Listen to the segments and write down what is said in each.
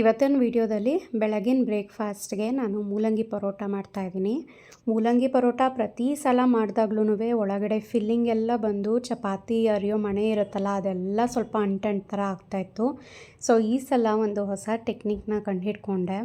ಇವತ್ತಿನ ವಿಡಿಯೋದಲ್ಲಿ ಬೆಳಗಿನ ಬ್ರೇಕ್ಫಾಸ್ಟ್ಗೆ ನಾನು ಮೂಲಂಗಿ ಪರೋಟ ಮಾಡ್ತಾಯಿದ್ದೀನಿ ಮೂಲಂಗಿ ಪರೋಟ ಪ್ರತಿ ಸಲ ಮಾಡಿದಾಗ್ಲೂ ಒಳಗಡೆ ಫಿಲ್ಲಿಂಗ್ ಎಲ್ಲ ಬಂದು ಚಪಾತಿ, ಅರಿಯೋ ಮಣೆ ಇರುತ್ತಲ್ಲ, ಅದೆಲ್ಲ ಸ್ವಲ್ಪ ಅಂಟಂಟ್ ಥರ ಆಗ್ತಾಯಿತ್ತು ಸೊ ಈ ಸಲ ಒಂದು ಹೊಸ ಟೆಕ್ನಿಕ್ನ ಕಂಡುಹಿಡ್ಕೊಂಡೆ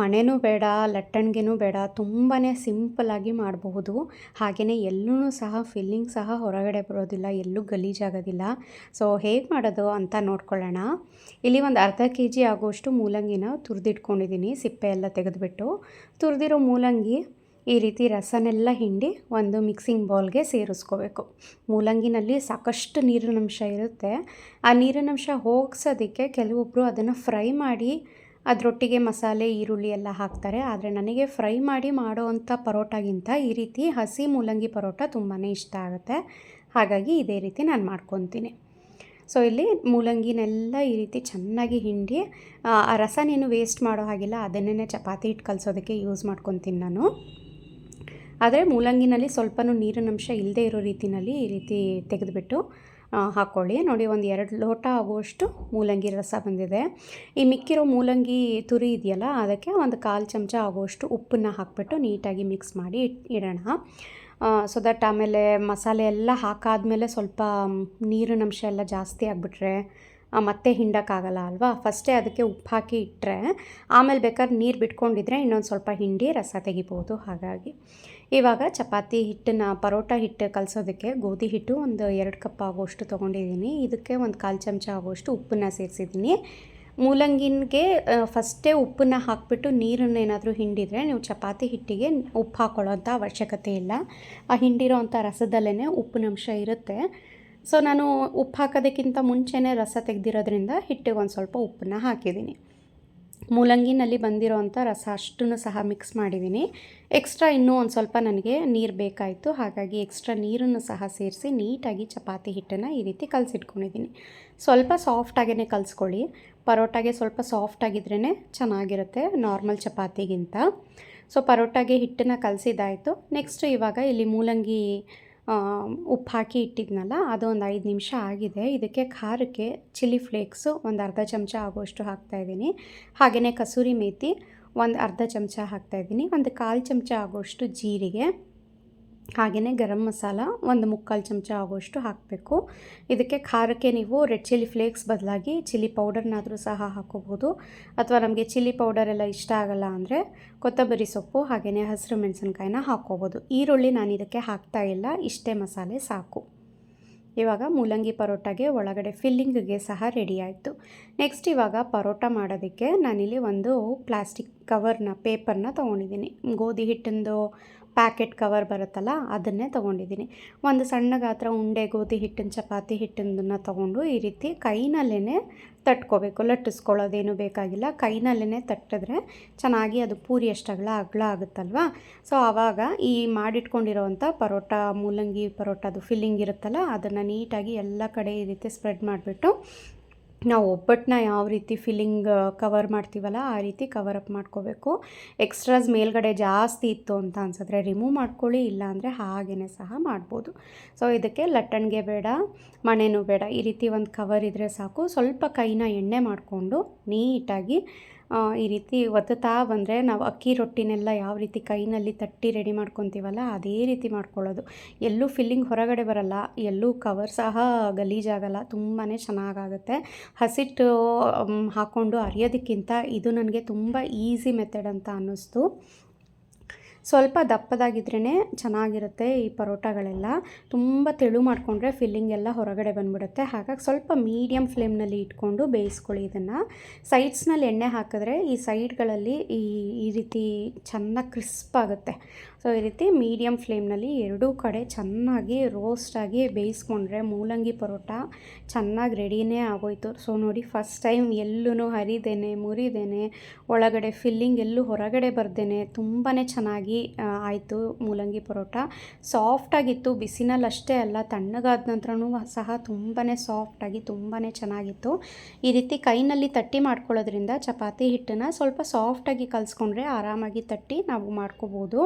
ಮಣೆನೂ ಬೇಡ, ಲಟ್ಟಣಿಗೆನೂ ಬೇಡ ತುಂಬಾ ಸಿಂಪಲ್ಲಾಗಿ ಮಾಡಬಹುದು. ಹಾಗೆಯೇ ಎಲ್ಲೂ ಸಹ ಫಿಲ್ಲಿಂಗ್ ಸಹ ಹೊರಗಡೆ ಬರೋದಿಲ್ಲ, ಎಲ್ಲೂ ಗಲೀಜಾಗೋದಿಲ್ಲ. ಸೊ ಹೇಗೆ ಮಾಡೋದು ಅಂತ ನೋಡ್ಕೊಳ್ಳೋಣ. ಇಲ್ಲಿ ಒಂದು ಅರ್ಧ ಕೆ ಜಿ ಆಗುವಷ್ಟು ಮೂಲಂಗಿನ ತುರಿದಿಟ್ಕೊಂಡಿದ್ದೀನಿ, ಸಿಪ್ಪೆ ಎಲ್ಲ ತೆಗೆದುಬಿಟ್ಟು. ತುರಿದಿರೋ ಮೂಲಂಗಿ ಈ ರೀತಿ ರಸನೆಲ್ಲ ಹಿಂಡಿ ಒಂದು ಮಿಕ್ಸಿಂಗ್ ಬೌಲ್ಗೆ ಸೇರಿಸ್ಕೋಬೇಕು. ಮೂಲಂಗಿನಲ್ಲಿ ಸಾಕಷ್ಟು ನೀರಿನಂಶ ಇರುತ್ತೆ. ಆ ನೀರಿನಂಶ ಹೋಗ್ಸೋದಕ್ಕೆ ಕೆಲವೊಬ್ಬರು ಅದನ್ನು ಫ್ರೈ ಮಾಡಿ ಅದರೊಟ್ಟಿಗೆ ಮಸಾಲೆ, ಈರುಳ್ಳಿ ಎಲ್ಲ ಹಾಕ್ತಾರೆ. ಆದರೆ ನನಗೆ ಫ್ರೈ ಮಾಡಿ ಮಾಡೋ ಅಂಥ ಪರೋಟಾಗಿಂತ ಈ ರೀತಿ ಹಸಿ ಮೂಲಂಗಿ ಪರೋಟ ತುಂಬಾ ಇಷ್ಟ ಆಗುತ್ತೆ. ಹಾಗಾಗಿ ಇದೇ ರೀತಿ ನಾನು ಮಾಡ್ಕೊತೀನಿ. ಸೊ ಇಲ್ಲಿ ಮೂಲಂಗಿನೆಲ್ಲ ಈ ರೀತಿ ಚೆನ್ನಾಗಿ ಹಿಂಡಿ, ಆ ರಸನೇನು ವೇಸ್ಟ್ ಮಾಡೋ ಹಾಗಿಲ್ಲ ಅದನ್ನೇ ಚಪಾತಿ ಹಿಟ್ಟು ಕಲಿಸೋದಕ್ಕೆ ಯೂಸ್ ಮಾಡ್ಕೊತೀನಿ ನಾನು. ಆದರೆ ಮೂಲಂಗಿನಲ್ಲಿ ಸ್ವಲ್ಪನೂ ನೀರಿನಂಶ ಇಲ್ಲದೇ ಇರೋ ರೀತಿಯಲ್ಲಿ ಈ ರೀತಿ ತೆಗೆದುಬಿಟ್ಟು ಹಾಕ್ಕೊಳ್ಳಿ ನೋಡಿ, ಒಂದು ಎರಡು ಲೋಟ ಆಗುವಷ್ಟು ಮೂಲಂಗಿ ರಸ ಬಂದಿದೆ. ಈ ಮಿಕ್ಕಿರೋ ಮೂಲಂಗಿ ತುರಿ ಇದೆಯಲ್ಲ, ಅದಕ್ಕೆ ಒಂದು ಕಾಲು ಚಮಚ ಆಗುವಷ್ಟು ಉಪ್ಪನ್ನು ಹಾಕ್ಬಿಟ್ಟು ನೀಟಾಗಿ ಮಿಕ್ಸ್ ಮಾಡಿ ಇಡೋಣ. ಸೊ ದಟ್ ಆಮೇಲೆ ಮಸಾಲೆ ಎಲ್ಲ ಹಾಕಾದಮೇಲೆ ಸ್ವಲ್ಪ ನೀರಿನಂಶ ಎಲ್ಲ ಜಾಸ್ತಿ ಆಗಿಬಿಟ್ರೆ ಮತ್ತೆ ಹಿಂಡೋಕ್ಕಾಗಲ್ಲ ಅಲ್ವಾ? ಫಸ್ಟೇ ಅದಕ್ಕೆ ಉಪ್ಪು ಹಾಕಿ ಇಟ್ಟರೆ ಆಮೇಲೆ ಬೇಕಾದ್ರೆ ನೀರು ಬಿಟ್ಕೊಂಡಿದ್ರೆ ಇನ್ನೊಂದು ಸ್ವಲ್ಪ ಹಿಂಡಿ ರಸ ತೆಗಿಬೋದು ಹಾಗಾಗಿ. ಇವಾಗ ಚಪಾತಿ ಹಿಟ್ಟನ್ನ, ಪರೋಟ ಹಿಟ್ಟು ಕಲಸೋದಕ್ಕೆ ಗೋಧಿ ಹಿಟ್ಟು ಒಂದು ಎರಡು ಕಪ್ ಆಗೋಷ್ಟು ತೊಗೊಂಡಿದ್ದೀನಿ. ಇದಕ್ಕೆ ಒಂದು ಕಾಲು ಚಮಚ ಆಗೋಷ್ಟು ಉಪ್ಪನ್ನು ಸೇರಿಸಿದ್ದೀನಿ. ಮೂಲಂಗಿನ್ಗೆ ಫಸ್ಟೇ ಉಪ್ಪನ್ನು ಹಾಕಿಬಿಟ್ಟು ನೀರನ್ನು ಏನಾದರೂ ಹಿಂಡಿದರೆ ನೀವು ಚಪಾತಿ ಹಿಟ್ಟಿಗೆ ಉಪ್ಪು ಹಾಕ್ಕೊಳ್ಳೋಂಥ ಅವಶ್ಯಕತೆ ಇಲ್ಲ. ಆ ಹಿಂಡಿರೋ ಅಂಥ ರಸದಲ್ಲೇ ಉಪ್ಪಿನಂಶ ಇರುತ್ತೆ. ಸೊ, ನಾನು ಉಪ್ಪು ಹಾಕೋದಕ್ಕಿಂತ ಮುಂಚೆನೇ ರಸ ತೆಗೆದಿರೋದ್ರಿಂದ ಹಿಟ್ಟಿಗೆ ಒಂದು ಸ್ವಲ್ಪ ಉಪ್ಪನ್ನು ಹಾಕಿದ್ದೀನಿ. ಮೂಲಂಗಿನಲ್ಲಿ ಬಂದಿರೋ ಅಂಥ ರಸ ಅಷ್ಟನ್ನು ಸಹ ಮಿಕ್ಸ್ ಮಾಡಿದ್ದೀನಿ. ಎಕ್ಸ್ಟ್ರಾ ಇನ್ನೂ ಒಂದು ಸ್ವಲ್ಪ ನನಗೆ ನೀರು ಬೇಕಾಯಿತು. ಹಾಗಾಗಿ ಎಕ್ಸ್ಟ್ರಾ ನೀರನ್ನು ಸಹ ಸೇರಿಸಿ ನೀಟಾಗಿ ಚಪಾತಿ ಹಿಟ್ಟನ್ನು ಈ ರೀತಿ ಕಲಸಿಟ್ಕೊಂಡಿದ್ದೀನಿ. ಸ್ವಲ್ಪ ಸಾಫ್ಟಾಗೇ ಕಲಿಸ್ಕೊಳ್ಳಿ. ಪರೋಟಾಗೆ ಸ್ವಲ್ಪ ಸಾಫ್ಟಾಗಿದ್ರೇ ಚೆನ್ನಾಗಿರುತ್ತೆ ನಾರ್ಮಲ್ ಚಪಾತಿಗಿಂತ. ಸೊ ಪರೋಟಾಗೆ ಹಿಟ್ಟನ್ನು ಕಲಸಿದ್ದಾಯಿತು. ನೆಕ್ಸ್ಟ್ ಇವಾಗ ಇಲ್ಲಿ ಮೂಲಂಗಿ ಉಪ್ಪು ಹಾಕಿ ಇಟ್ಟಿದ್ನಲ್ಲ, ಅದು ಒಂದು ಐದು ನಿಮಿಷ ಆಗಿದೆ. ಇದಕ್ಕೆ ಖಾರಕ್ಕೆ ಚಿಲ್ಲಿ ಫ್ಲೇಕ್ಸು ಒಂದು ಅರ್ಧ ಚಮಚ ಆಗುವಷ್ಟು ಹಾಕ್ತಾಯಿದ್ದೀನಿ ಹಾಗೆಯೇ ಕಸೂರಿ ಮೇಥಿ ಒಂದು ಅರ್ಧ ಚಮಚ ಹಾಕ್ತಾಯಿದ್ದೀನಿ ಒಂದು ಕಾಲು ಚಮಚ ಆಗುವಷ್ಟು ಜೀರಿಗೆ. ಹಾಗೆಯೇ ಗರಂ ಮಸಾಲ ಒಂದು ಮುಕ್ಕಾಲು ಚಮಚ ಆಗುವಷ್ಟು ಹಾಕಬೇಕು. ಇದಕ್ಕೆ ಖಾರಕ್ಕೆ ನೀವು ರೆಡ್ ಚಿಲ್ಲಿ ಫ್ಲೇಕ್ಸ್ ಬದಲಾಗಿ ಚಿಲ್ಲಿ ಪೌಡರ್ನಾದರೂ ಸಹ ಹಾಕೋಬೋದು. ಅಥವಾ ನಮಗೆ ಚಿಲ್ಲಿ ಪೌಡರ್ ಎಲ್ಲ ಇಷ್ಟ ಆಗಲ್ಲ ಅಂದರೆ ಕೊತ್ತಂಬರಿ ಸೊಪ್ಪು, ಹಾಗೆಯೇ ಹಸಿರು ಮೆಣಸಿನ್ಕಾಯಿನ ಹಾಕ್ಕೋಬೋದು ಈರುಳ್ಳಿ ನಾನು ಇದಕ್ಕೆ ಹಾಕ್ತಾ ಇಲ್ಲ, ಇಷ್ಟೇ ಮಸಾಲೆ ಸಾಕು. ಇವಾಗ ಮೂಲಂಗಿ ಪರೋಟಾಗೆ ಒಳಗಡೆ ಫಿಲ್ಲಿಂಗ್ಗೆ ಸಹ ರೆಡಿ ಆಯಿತು. ನೆಕ್ಸ್ಟ್ ಇವಾಗ ಪರೋಟ ಮಾಡೋದಕ್ಕೆ ನಾನಿಲ್ಲಿ ಒಂದು ಪ್ಲಾಸ್ಟಿಕ್ ಕವರ್ನ ಪೇಪರ್ನ ತೊಗೊಂಡಿದ್ದೀನಿ. ಗೋಧಿ ಹಿಟ್ಟಿಂದು ಪ್ಯಾಕೆಟ್ ಕವರ್ ಬರುತ್ತಲ್ಲ, ಅದನ್ನೇ ತೊಗೊಂಡಿದ್ದೀನಿ. ಒಂದು ಸಣ್ಣ ಗಾತ್ರ ಉಂಡೆ, ಗೋಧಿ ಹಿಟ್ಟಿನ ಚಪಾತಿ ಹಿಟ್ಟಿನದನ್ನು ತೊಗೊಂಡು ಈ ರೀತಿ ಕೈನಲ್ಲೇ ತಟ್ಕೋಬೇಕು. ಲಟ್ಟಿಸ್ಕೊಳ್ಳೋದೇನು ಬೇಕಾಗಿಲ್ಲ ಕೈನಲ್ಲೇ ತಟ್ಟಿದ್ರೆ ಚೆನ್ನಾಗಿ ಅದು ಪೂರಿ ಅಷ್ಟಗಳ ಅಗಲ ಆಗುತ್ತಲ್ವ? ಸೊ, ಆವಾಗ ಈ ಮಾಡಿಟ್ಕೊಂಡಿರೋವಂಥ ಪರೋಟ, ಮೂಲಂಗಿ ಪರೋಟದು ಫಿಲ್ಲಿಂಗ್ ಇರುತ್ತಲ್ಲ, ಅದನ್ನು ನೀಟಾಗಿ ಎಲ್ಲ ಕಡೆ ಈ ರೀತಿ ಸ್ಪ್ರೆಡ್ ಮಾಡಿಬಿಟ್ಟು ನಾವು ಒಬ್ಬಟ್ಟನ್ನ ಯಾವ ರೀತಿ ಫಿಲ್ಲಿಂಗ್ ಕವರ್ ಮಾಡ್ತೀವಲ್ಲ ಆ ರೀತಿ ಕವರ್ ಅಪ್ ಮಾಡ್ಕೋಬೇಕು. ಎಕ್ಸ್ಟ್ರಾಸ್ ಮೇಲ್ಗಡೆ ಜಾಸ್ತಿ ಇತ್ತು ಅಂತ ಅನ್ಸಿದ್ರೆ ರಿಮೂವ್ ಮಾಡ್ಕೊಳ್ಳಿ, ಇಲ್ಲಾಂದರೆ ಹಾಗೇ ಸಹ ಮಾಡ್ಬೋದು. ಸೊ ಇದಕ್ಕೆ ಲಟ್ಟಣಿಗೆ ಬೇಡ, ಮಣೆನೂ ಬೇಡ. ಈ ರೀತಿ ಒಂದು ಕವರ್ ಇದ್ದರೆ ಸಾಕು. ಸ್ವಲ್ಪ ಕೈನ ಎಣ್ಣೆ ಮಾಡಿಕೊಂಡು ನೀಟಾಗಿ ಈ ರೀತಿ ಒತ್ತುತ್ತಾ ಬಂದರೆ ನಾವು ಅಕ್ಕಿ ರೊಟ್ಟಿನೆಲ್ಲ ಯಾವ ರೀತಿ ಕೈನಲ್ಲಿ ತಟ್ಟಿ ರೆಡಿ ಮಾಡ್ಕೊತೀವಲ್ಲ, ಅದೇ ರೀತಿ ಮಾಡ್ಕೊಳ್ಳೋದು. ಎಲ್ಲೂ ಫಿಲ್ಲಿಂಗ್ ಹೊರಗಡೆ ಬರಲ್ಲ, ಎಲ್ಲೂ ಕವರ್ ಸಹ ಗಲೀಜಾಗಲ್ಲ ತುಂಬಾ ಚೆನ್ನಾಗಾಗುತ್ತೆ. ಹಸಿಟ್ಟು ಹಾಕ್ಕೊಂಡು ಅರಿಯೋದಕ್ಕಿಂತ ಇದು ನನಗೆ ತುಂಬ ಈಸಿ ಮೆಥಡ್ ಅಂತ ಅನ್ನಿಸ್ತು. ಸ್ವಲ್ಪ ದಪ್ಪದಾಗಿದ್ರೇ ಚೆನ್ನಾಗಿರುತ್ತೆ ಈ ಪರೋಟಗಳೆಲ್ಲ. ತುಂಬ ತೆಳು ಮಾಡಿಕೊಂಡ್ರೆ ಫಿಲ್ಲಿಂಗ್ ಎಲ್ಲ ಹೊರಗಡೆ ಬಂದುಬಿಡುತ್ತೆ. ಹಾಗಾಗಿ ಸ್ವಲ್ಪ ಮೀಡಿಯಮ್ ಫ್ಲೇಮ್ನಲ್ಲಿ ಇಟ್ಕೊಂಡು ಬೇಯಿಸ್ಕೊಳ್ಳಿ ಇದನ್ನು. ಸೈಡ್ಸ್ನಲ್ಲಿ ಎಣ್ಣೆ ಹಾಕಿದ್ರೆ ಈ ಸೈಡ್ಗಳಲ್ಲಿ ಈ ಈ ರೀತಿ ಚೆನ್ನಾಗಿ ಕ್ರಿಸ್ಪ್ ಆಗುತ್ತೆ. ಸೊ ಈ ರೀತಿ ಮೀಡಿಯಮ್ ಫ್ಲೇಮ್ನಲ್ಲಿ ಎರಡೂ ಕಡೆ ಚೆನ್ನಾಗಿ ರೋಸ್ಟಾಗಿ ಬೇಯಿಸ್ಕೊಂಡ್ರೆ ಮೂಲಂಗಿ ಪರೋಟ ಚೆನ್ನಾಗಿ ರೆಡಿನೇ ಆಗೋಯ್ತು. ಸೊ ನೋಡಿ ಫಸ್ಟ್ ಟೈಮ್ ಎಲ್ಲೂ ಹರಿದೇನೆ, ಮುರಿದೇನೆ, ಒಳಗಡೆ ಫಿಲ್ಲಿಂಗ್ ಎಲ್ಲೂ ಹೊರಗಡೆ ಬರ್ದೇನೆ ತುಂಬಾ ಚೆನ್ನಾಗಿ ಚೆನ್ನಾಗಿ ಆಯಿತು ಮೂಲಂಗಿ ಪರೋಟ. ಸಾಫ್ಟಾಗಿತ್ತು ಬಿಸಿನಲ್ಲಿ ಅಷ್ಟೇ ಅಲ್ಲ, ತಣ್ಣಗಾದ ನಂತರನೂ ಸಹ ತುಂಬಾ ಸಾಫ್ಟಾಗಿ ತುಂಬಾ ಚೆನ್ನಾಗಿತ್ತು. ಈ ರೀತಿ ಕೈನಲ್ಲಿ ತಟ್ಟಿ ಮಾಡ್ಕೊಳ್ಳೋದ್ರಿಂದ ಚಪಾತಿ ಹಿಟ್ಟನ್ನು ಸ್ವಲ್ಪ ಸಾಫ್ಟಾಗಿ ಕಲಿಸ್ಕೊಂಡ್ರೆ ಆರಾಮಾಗಿ ತಟ್ಟಿ ನಾವು ಮಾಡ್ಕೋಬೋದು.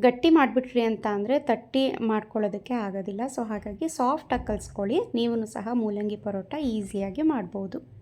ಗಟ್ಟಿ ಮಾಡಿಬಿಟ್ರಿ ಅಂತ ಅಂದರೆ ತಟ್ಟಿ ಮಾಡ್ಕೊಳ್ಳೋದಕ್ಕೆ ಆಗೋದಿಲ್ಲ. ಸೊ, ಹಾಗಾಗಿ ಸಾಫ್ಟಾಗಿ ಕಲಿಸ್ಕೊಳ್ಳಿ. ನೀವು ಸಹ ಮೂಲಂಗಿ ಪರೋಟ ಈಸಿಯಾಗಿ ಮಾಡ್ಬೋದು.